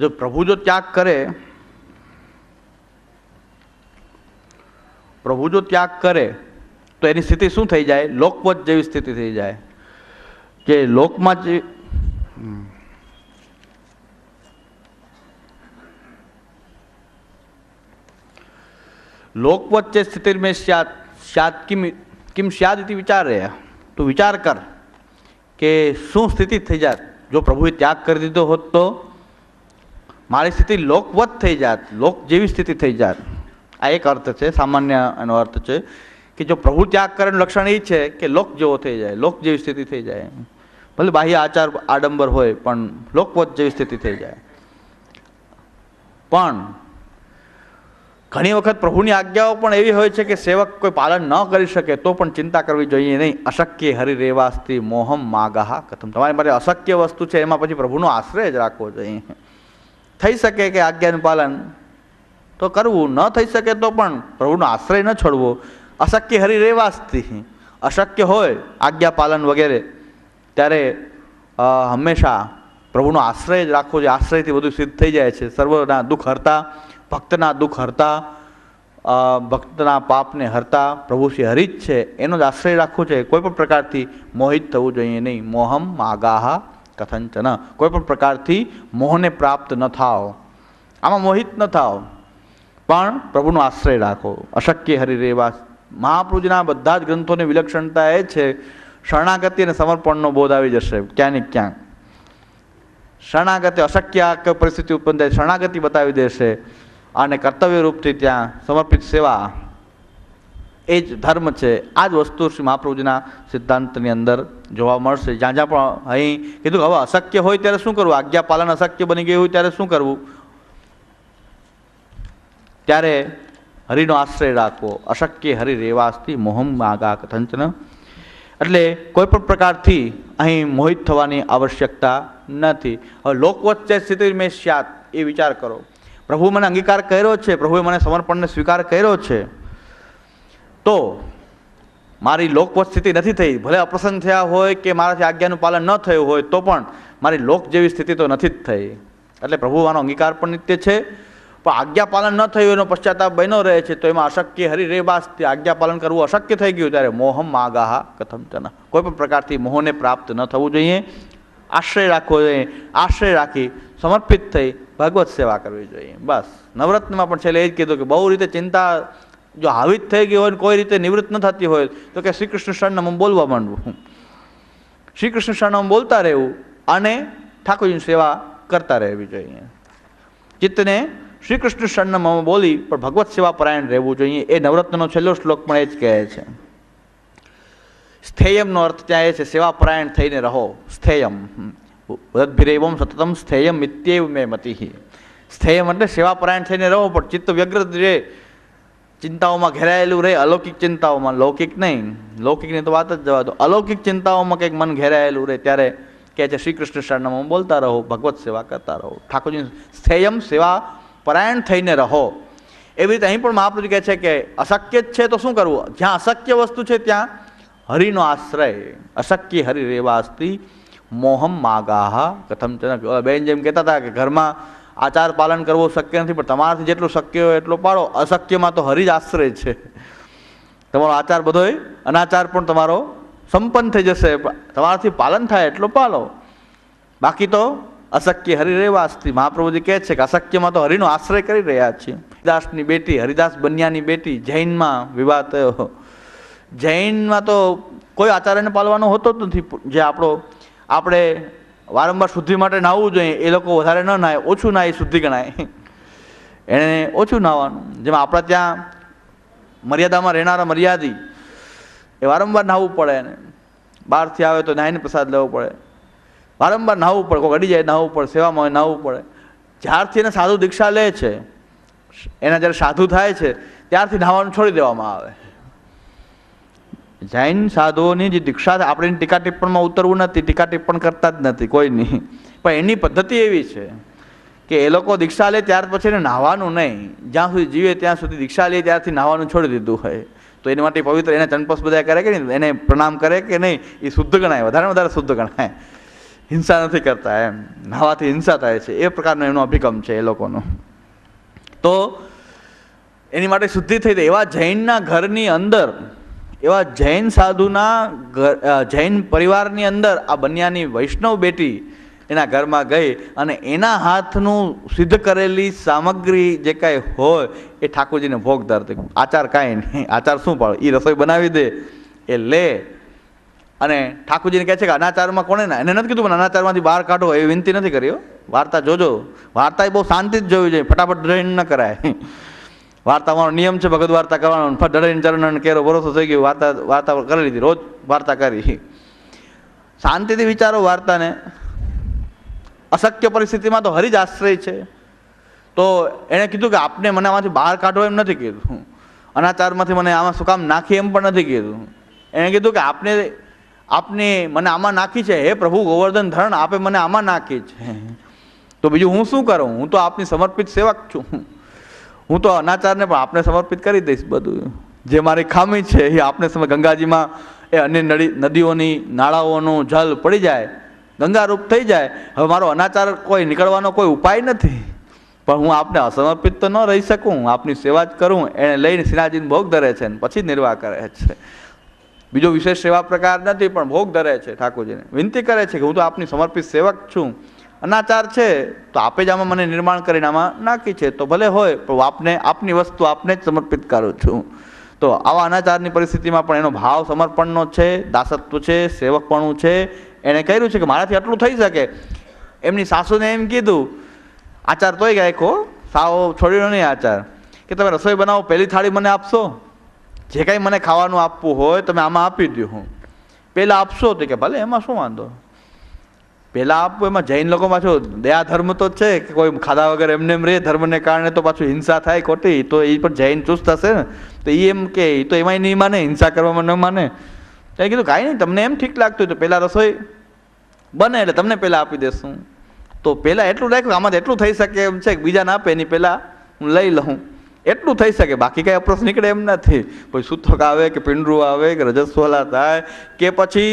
જો પ્રભુ જો ત્યાગ કરે, પ્રભુ જો ત્યાગ કરે, તો એની સ્થિતિ શું થઈ જાય? લોકવત જેવી સ્થિતિ થઈ જાય. કે લોકમાં જે લોકવત જે સ્થિતિ મેં સ્યાદ સ્યાદ કિમ કિમ સ્યાદ વિચાર રહ્યા. તું વિચાર કર કે શું સ્થિતિ થઈ જાય? જો પ્રભુએ ત્યાગ કરી દીધો હોત તો મારી સ્થિતિ લોકવત થઈ જાત, લોક જેવી સ્થિતિ થઈ જાત. આ એક અર્થ છે, સામાન્ય એનો અર્થ છે કે જો પ્રભુ ત્યાગ કરેનું લક્ષણ એ છે કે લોક જેવો થઈ જાય, લોક જેવી સ્થિતિ થઈ જાય. ભલે બાહ્ય આચાર આડંબર હોય, પણ લોકવત જેવી સ્થિતિ થઈ જાય. પણ ઘણી વખત પ્રભુની આજ્ઞાઓ પણ એવી હોય છે કે સેવક કોઈ પાલન ન કરી શકે તો પણ ચિંતા કરવી જોઈએ નહીં. અશક્ય હરિ રેવાસ્તી મોહમ માગાહ કથમ. તમારી માટે અશક્ય વસ્તુ છે, એમાં પછી પ્રભુનો આશ્રય જ રાખવો જોઈએ. થઈ શકે કે આજ્ઞાનું પાલન તો કરવું, ન થઈ શકે તો પણ પ્રભુનો આશ્રય ન છોડવો. અશક્ય હરિ રેવાસ્તી અશક્ય હોય આજ્ઞા પાલન વગેરે, ત્યારે હંમેશા પ્રભુનો આશ્રય જ રાખવો જોઈએ. આશ્રયથી બધું સિદ્ધ થઈ જાય છે. સર્વના દુઃખ હરતા ભક્તના દુઃખ હરતા ભક્તના પાપને હરતા, પ્રભુ શ્રી હરિ જ છે, એનો જ આશ્રય રાખવો છે કોઈ પણ પ્રકારથી મોહિત થવું જોઈએ નહીં. મોહમ માગાહ કથંચન. કોઈ પણ પ્રકારથી મોહને પ્રાપ્ત ન થાઓ. આમાં મોહિત ન થાઓ. પણ પ્રભુનો આશ્રય રાખો. અશક્ય હરિરેવા મહાપ્રભુજીના બધા જ ગ્રંથોની વિલક્ષણતા એ છે, શરણાગતિ અને સમર્પણનો બોધ આવી જશે ક્યાં ને ક્યાંક શરણાગતિ અશક્ય પરિસ્થિતિ ઉત્પન્ન થાય, શરણાગતિ બતાવી દેશે. અને કર્તવ્ય રૂપથી ત્યાં સમર્પિત સેવા એ જ ધર્મ છે. આ જ વસ્તુ શ્રી મહાપ્રભુજીના સિદ્ધાંતની અંદર જોવા મળશે. જ્યાં જ્યાં પણ અહીં કીધું હવે અશક્ય હોય ત્યારે શું કરવું? આજ્ઞા પાલન અશક્ય બની ગયું હોય ત્યારે શું કરવું? ત્યારે હરિનો આશ્રય રાખવો. અશક્ય હરિ રેવાસ્તી મોહમ માગા કથંચન. એટલે કોઈ પણ પ્રકારથી અહીં મોહિત થવાની આવશ્યકતા નથી. હવે લોકવચ્ચે સ્થિતિ મેં સ્યાત એ વિચાર કરો. પ્રભુ મને અંગીકાર કર્યો છે, પ્રભુએ મને સમર્પણને સ્વીકાર કર્યો છે. તો મારી લોકવત સ્થિતિ નથી થઈ. ભલે અપ્રસન્ન થયા હોય કે મારાથી આજ્ઞાનું પાલન ન થયું હોય, તો પણ મારી લોક જેવી સ્થિતિ તો નથી જ થઈ. એટલે પ્રભુ આનો અંગીકાર પણ નિત્ય છે. પણ આજ્ઞા પાલન ન થયું, એનો પશ્ચાતાપ બન્યો રહે છે, તો એમાં અશક્ય હરિ રેબાસ આજ્ઞા પાલન કરવું અશક્ય થઈ ગયું ત્યારે મોહમ માગાહ કથમ ચન. કોઈ પણ પ્રકારથી મોહને પ્રાપ્ત ન થવું જોઈએ. આશ્રય રાખવો જોઈએ. આશ્રય રાખી સમર્પિત થઈ ભગવત સેવા કરવી જોઈએ. બસ. નવરત્નમાં પણ છેલ્લે એ જ કીધું કે બહુ રીતે ચિંતા જો હાવિત થઈ ગઈ હોય કોઈ રીતે નિવૃત્ત ન થતી હોય, તો કે શ્રી કૃષ્ણ શરણમાં બોલવા માંડવું. શ્રી કૃષ્ણ શરણમાં બોલતા રહેવું અને ઠાકોરજીની સેવા કરતા રહેવી જોઈએ. ચિત્તને શ્રી કૃષ્ણ શરણમાં બોલી પણ ભગવત સેવા પરાયણ રહેવું જોઈએ. એ નવરત્નનો છેલ્લો શ્લોક પણ એ જ કહે છે. સ્થેયમનો અર્થ ત્યાં એ છે, સેવા પરાયણ થઈને રહો. સ્થેયમ. ઉદભિરેવમ સતતમ સ્થેયમ મિત્યેવ મે મતિ સ્થેયમ એટલે સેવા પરાયણ થઈને રહો પણ ચિત્ત વ્યગ્ર રહે ચિંતાઓમાં ઘેરાયેલું રહે અલૌકિક ચિંતાઓમાં લૌકિક નહીં લૌકિકની તો વાત જ જવા દો અલૌકિક ચિંતાઓમાં કંઈક મન ઘેરાયેલું રહે ત્યારે કહે છે શ્રી કૃષ્ણ શરણમાં બોલતા રહો ભગવત સેવા કરતા રહો ઠાકોરજી સ્થેયમ સેવા પરાયણ થઈને રહો એવી રીતે અહીં પણ મહાપ્રભુ કહે છે કે અશક્ય જ છે તો શું કરવું જ્યાં અશક્ય વસ્તુ છે ત્યાં હરિનો આશ્રય અશક્ય હરિ રેવા અસ્તિ મોહમ માગાહા. કથમ ચન બેન જેમ કહેતા હતા કે ઘરમાં આચાર પાલન કરવું શક્ય નથી, પણ તમારાથી જેટલું શક્ય હોય એટલું પાડો. અશક્યમાં તો હરિ જ આશ્રય છે. તમારો આચાર બધોય અનાચાર પણ તમારો સંપન્ન થઈ જશે. તમારાથી પાલન થાય એટલો પાલો. બાકી તો અશક્ય હરિ રેવાસ્તી મહાપ્રભુજી કહે છે કે, અશક્યમાં તો હરિનો આશ્રય કરી રહ્યા છીએ. હરિદાસની બેટી, હરિદાસ બન્યાની બેટી, જૈનમાં વિવાહ થયો. જૈનમાં તો કોઈ આચાર્યને પાલવાનો હોતો જ નથી. જે આપણો આપણે વારંવાર શુદ્ધિ માટે નાહવું જોઈએ, એ લોકો વધારે ન નાહે, ઓછું નાહે શુદ્ધિ ગણાય. એણે ઓછું નાહવાનું. જેમાં આપણા ત્યાં મર્યાદામાં રહેનારા મર્યાદી, એ વારંવાર નાહવું પડે એને. બહારથી આવે તો નાહીને પ્રસાદ લેવો પડે. વારંવાર નાહવું પડે કોઈ અડી જાય, નાહવું પડે, સેવામાં હોય નાહવું પડે. જ્યારથી એને સાધુ દીક્ષા લે છે, એના જ્યારે સાધુ થાય છે, ત્યારથી નાહવાનું છોડી દેવામાં આવે. જૈન સાધુઓની જે દીક્ષા આપણે ટીકા ટિપ્પણમાં ઉતરવું નથી, ટીકા ટિપ્પણ કરતા જ નથી, કોઈ નહીં. પણ એની પદ્ધતિ એવી છે કે એ લોકો દીક્ષા લે ત્યાર પછી એને નાહવાનું નહીં. જ્યાં સુધી જીવે ત્યાં સુધી દીક્ષા લે, ત્યારથી નાહવાનું છોડી દીધું હોય. તો એની માટે પવિત્ર એને ચંપસ બધા કરે કે નહીં? એને પ્રણામ કરે કે નહીં? એ શુદ્ધ ગણાય, વધારે વધારે શુદ્ધ ગણાય. હિંસા નથી કરતા એમ. નાહવાથી હિંસા થાય છે. એ પ્રકારનો એનો અભિગમ છે એ લોકોનો. તો એની માટે શુદ્ધિ થઈ એવા જૈનના ઘરની અંદર એવા જૈન સાધુના જૈન પરિવારની અંદર આ બન્યાની વૈષ્ણવ બેટી એના ઘરમાં ગઈ અને એના હાથનું સિદ્ધ કરેલી સામગ્રી જે કાંઈ હોય એ ઠાકોરજીને ભોગ ધરતી. આચાર કાંઈ નહીં. આચાર શું પાડો? એ રસોઈ બનાવી દે. એ લે. અને ઠાકોરજીને કહે છે કે અનાચારમાં કોને ના? એને નથી કીધું, પણ અનાચારમાંથી બહાર કાઢો. એવી વિનંતી નથી કરી વાર્તા જોજો. વાર્તા એ બહુ શાંતિ જ જોવી જોઈએ. ફટાફટ ડ્રેન ન કરાય. વાર્તામાં નિયમ છે ભગત વાર્તા કરવાનો. ફટ ડરીને ચરણ કેરો ભરોસો થઈ ગયો, વાર્તા વાર્તા કરી લીધી, રોજ વાર્તા કરી. શાંતિથી વિચારો વાર્તાને. અશક્ય પરિસ્થિતિમાં તો હરી જ આશ્રય છે. તો એણે કીધું કે આપને મને આમાંથી બહાર કાઢો એમ નથી કીધું. અનાચારમાંથી મને આમાં શું કામ નાખી એમ પણ નથી કીધું. એણે કીધું કે આપને આપને મને આમાં નાખી છે. હે પ્રભુ, ગોવર્ધન ધરણ આપે મને આમાં નાખી છે. તો બીજું હું શું કરું? હું તો આપની સમર્પિત સેવક છું. હું તો અનાચારને પણ આપને સમર્પિત કરી દઈશ બધું. જે મારી ખામી છે એ આપને સમય ગંગાજીમાં એ અન્ય નદી નદીઓની, નાળાઓનું જલ પડી જાય, ગંગારૂપ થઈ જાય. હવે મારો અનાચાર કોઈ નીકળવાનો કોઈ ઉપાય નથી. પણ હું આપને અસમર્પિત તો ન રહી શકું. આપની સેવા જ કરું. એને લઈને શ્રીનાથજીને ભોગ ધરે છે ને પછી નિર્વાહ કરે છે. બીજો વિશેષ સેવા પ્રકાર નથી, પણ ભોગ ધરે છે ઠાકોરજીને. વિનંતી કરે છે કે હું તો આપની સમર્પિત સેવક છું. અનાચાર છે, તો આપે જ આમાં મને નિર્માણ કરીને આમાં નાખી છે. તો ભલે હોય, પણ આપને, આપની વસ્તુ આપને જ સમર્પિત કરું છું. તો આવા અનાચારની પરિસ્થિતિમાં પણ એનો ભાવ સમર્પણનો છે, દાસત્વ છે, સેવકપણું છે. એણે કહ્યું છે કે મારાથી આટલું થઈ શકે. એમની સાસુને એમ કીધું, આચાર તોય ગયા ખો સાવ છોડીનો નહીં આચાર. કે તમે રસોઈ બનાવો, પહેલી થાળી મને આપશો? જે કાંઈ મને ખાવાનું આપવું હોય, તમે આમાં આપી દો હું. પહેલાં આપશો તો કે ભલે, એમાં શું વાંધો? પહેલાં આપવું એમાં જૈન લોકો પાછું દયા ધર્મ તો છે કે કોઈ ખાધા વગર એમને એમ રહે ધર્મને કારણે તો પાછું હિંસા થાય ખોટી, તો એ પણ જૈન ચુસ્ત હશે ને. તો એ એમ કે એ તો એમાંય નહીં માને, હિંસા કરવામાં ન માને. એ કીધું, કાંઈ નહીં, તમને એમ ઠીક લાગતું તો પહેલાં રસોઈ બને એટલે તમને પહેલાં આપી દેશું. તો પહેલાં એટલું રાખ્યું, આમાં એટલું થઈ શકે એમ છે બીજાને આપે, એની પહેલાં હું લઈ લઉં. એટલું થઈ શકે, બાકી કાંઈ અપ્રોચ નીકળે એમ નથી. કોઈ સૂતક આવે કે પિંડરું આવે કે રજસ્વલા થાય કે પછી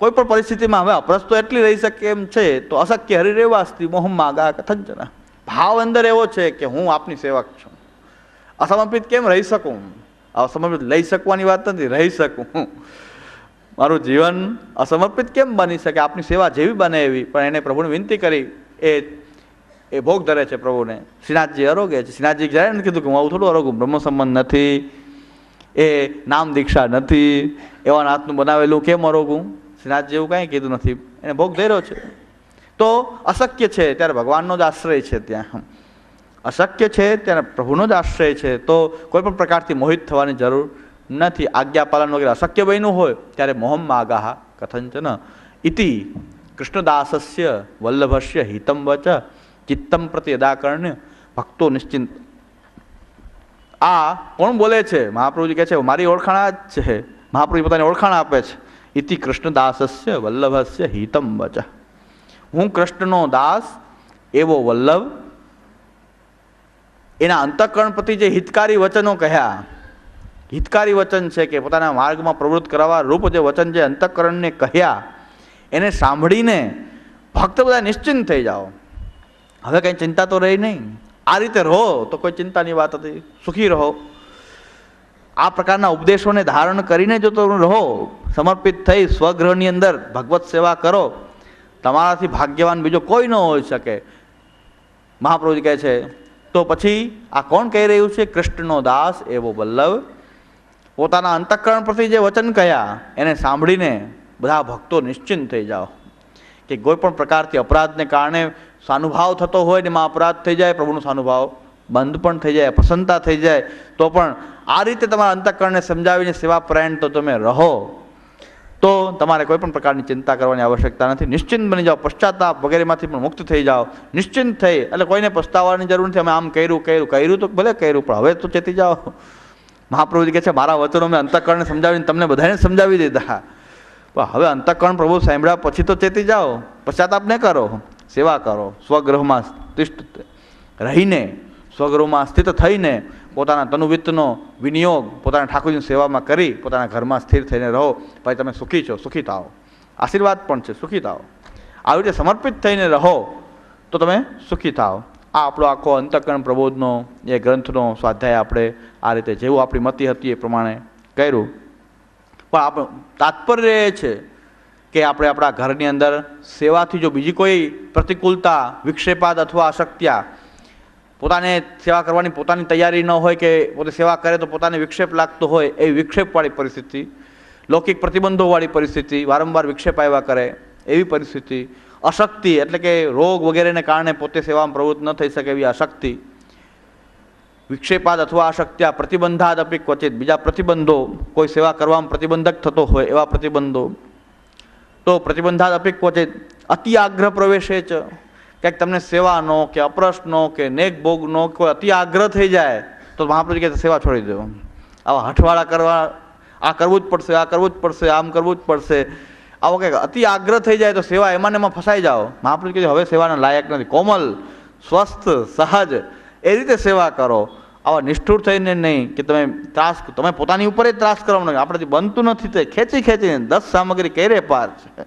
કોઈ પણ પરિસ્થિતિમાં હવે અપરસ તો એટલી રહી શકે એમ છે, તો અશક્ય હરિરેવાસ્તી મોહમ્મા ગા કથંજના ભાવ અંદર એવો છે કે હું આપની સેવક છું. અસમર્પિત કેમ રહી શકું? અસમર્પિત લઈ શકવાની વાત નથી, રહી શકું. મારું જીવન અસમર્પિત કેમ બની શકે? આપની સેવા જેવી બને એવી. પણ એને પ્રભુને વિનંતી કરી, એ એ ભોગ ધરે છે પ્રભુને. શ્રીનાથજી અરોગે છે. શ્રીનાથજી જ્યારે નથી કીધું કે હું આવું થોડું અરોગું બ્રહ્મ સંબંધ નથી, એ નામ દીક્ષા નથી, એવા નાથનું બનાવેલું કેમ અરોગું? શ્રીનાથજી જેવું કાંઈ કીધું નથી. એને ભોગ ધર્યો છે. તો અશક્ય છે, ત્યારે ભગવાનનો જ આશ્રય છે ત્યાં. અશક્ય છે, ત્યારે પ્રભુનો જ આશ્રય છે. તો કોઈ પણ પ્રકારથી મોહિત થવાની જરૂર નથી. આજ્ઞાપાલન વગેરે અશક્ય બન્યું હોય, ત્યારે મોહમ માગાહ કથંચન ઇતિ કૃષ્ણદાસસ્ય વલ્લભસ્ય હિતમ વચ ચિત્તમ પ્રતિ અદાકર્ણ્ય ભક્તો નિશ્ચિંત. આ કોણ બોલે છે? મહાપ્રભુજી કહે છે, મારી ઓળખાણ જ છે. મહાપ્રભુ પોતાની ઓળખાણ આપે છે. ઇતિ કૃષ્ણદાસસ્ય વલ્લભસ્ય હિતમ વચ હું કૃષ્ણનો દાસ એવો વલ્લભ એના અંતઃકરણ પ્રતિ જે હિતકારી વચનો કહ્યા હિતકારી વચન છે કે પોતાના માર્ગમાં પ્રવૃત્ત કરવા રૂપ જે વચન જે અંતઃકરણને કહ્યા એને સાંભળીને ભક્ત બધા નિશ્ચિંત થઈ જાઓ હવે કંઈ ચિંતા તો રહી નહીં આ રીતે રહો તો કોઈ ચિંતાની વાત હતી સુખી રહો આ પ્રકારના ઉપદેશોને ધારણ કરીને જો તમે રહો, સમર્પિત થઈ સ્વગ્રહની અંદર ભગવત સેવા કરો, તમારાથી ભાગ્યવાન બીજો કોઈ ન હોઈ શકે. મહાપ્રભુજી કહે છે, તો પછી આ કોણ કહી રહ્યું છે? કૃષ્ણનો દાસ એવો વલ્લભ. પોતાના અંતઃકરણ પરથી જે વચન કહ્યા, એને સાંભળીને બધા ભક્તો નિશ્ચિંત થઈ જાઓ. કે કોઈ પણ પ્રકારથી અપરાધને કારણે સાનુભાવ થતો હોય ને એમાં અપરાધ થઈ જાય, પ્રભુનો સાનુભાવ બંધ પણ થઈ જાય, પ્રસન્નતા થઈ જાય, તો પણ આ રીતે તમારા અંતઃકરણને સમજાવીને સેવા પરાયણ તો તમે રહો, તો તમારે કોઈ પણ પ્રકારની ચિંતા કરવાની આવશ્યકતા નથી. નિશ્ચિંત બની જાઓ, પશ્ચાતાપ વગેરેમાંથી પણ મુક્ત થઈ જાઓ. નિશ્ચિંત થઈ, એટલે કોઈને પસ્તાવવાની જરૂર નથી. અમે આમ કર્યું કર્યું કર્યું તો ભલે કર્યું, પણ હવે તો ચેતી જાઓ. મહાપ્રભુજી કહે છે, મારા વચનો મેં અંતઃકરણને સમજાવીને તમને બધાને સમજાવી દીધા. પણ હવે અંતઃકરણ પ્રભુ સાંભળ્યા પછી તો ચેતી જાઓ. પશ્ચાતાપ ન કરો. સેવા કરો. સ્વગૃહમાં તિષ્ઠ રહીને સ્વગૃહમાં સ્થિત થઈને પોતાના તનુવિત્તનો વિનિયોગ પોતાના ઠાકોરજીની સેવામાં કરી પોતાના ઘરમાં સ્થિર થઈને રહો. પછી તમે સુખી છો, સુખી થાઓ. આશીર્વાદ પણ છે, સુખી થાઓ. આવી રીતે સમર્પિત થઈને રહો તો તમે સુખી થાઓ. આ આપણો આખો અંતકરણ પ્રબોધનો, એ ગ્રંથનો સ્વાધ્યાય આપણે આ રીતે જેવું આપણી મતિ હતી એ પ્રમાણે કર્યું. પણ આપણું તાત્પર્ય એ છે કે આપણે આપણા ઘરની અંદર સેવાથી જો બીજી કોઈ પ્રતિકૂળતા, વિક્ષેપાદ અથવા અશક્ત્યા પોતાને સેવા કરવાની પોતાની તૈયારી ન હોય કે પોતે સેવા કરે તો પોતાને વિક્ષેપ લાગતો હોય એવી વિક્ષેપવાળી પરિસ્થિતિ, લૌકિક પ્રતિબંધોવાળી પરિસ્થિતિ, વારંવાર વિક્ષેપ આવ્યા કરે એવી પરિસ્થિતિ, અશક્તિ એટલે કે રોગ વગેરેને કારણે પોતે સેવામાં પ્રવૃત્ત ન થઈ શકે એવી અશક્તિ, વિક્ષેપાદ અથવા અશક્ત્યા પ્રતિબંધાદ અપી ક્વચિત. બીજા પ્રતિબંધો, કોઈ સેવા કરવામાં પ્રતિબંધક થતો હોય એવા પ્રતિબંધો. તો પ્રતિબંધાદ અપી ક્વચિત. અતિ આગ્રહ પ્રવેશે જ. ક્યાંક તમને સેવાનો કે અપરસનો કે નેક ભોગનો કોઈ અતિ આગ્રહ થઈ જાય, તો મહાપ્રભુ કહે સેવા છોડી દો. આવા હઠવાળા કરવા, આ કરવું જ પડશે, આ કરવું જ પડશે, આમ કરવું જ પડશે. આવો કંઈક અતિ આગ્રહ થઈ જાય તો સેવા એમાં એમાં ફસાઈ જાઓ. મહાપ્રભુ કહે હવે સેવાના લાયક નથી. કોમલ, સ્વસ્થ, સહજ એ રીતે સેવા કરો. આવા નિષ્ઠુર થઈને નહીં કે તમે ત્રાસ, તમે પોતાની ઉપર જ ત્રાસ કરવાનો. આપણાથી બનતું નથી તે ખેંચી ખેંચીને દસ સામગ્રી કેરે પાર છે.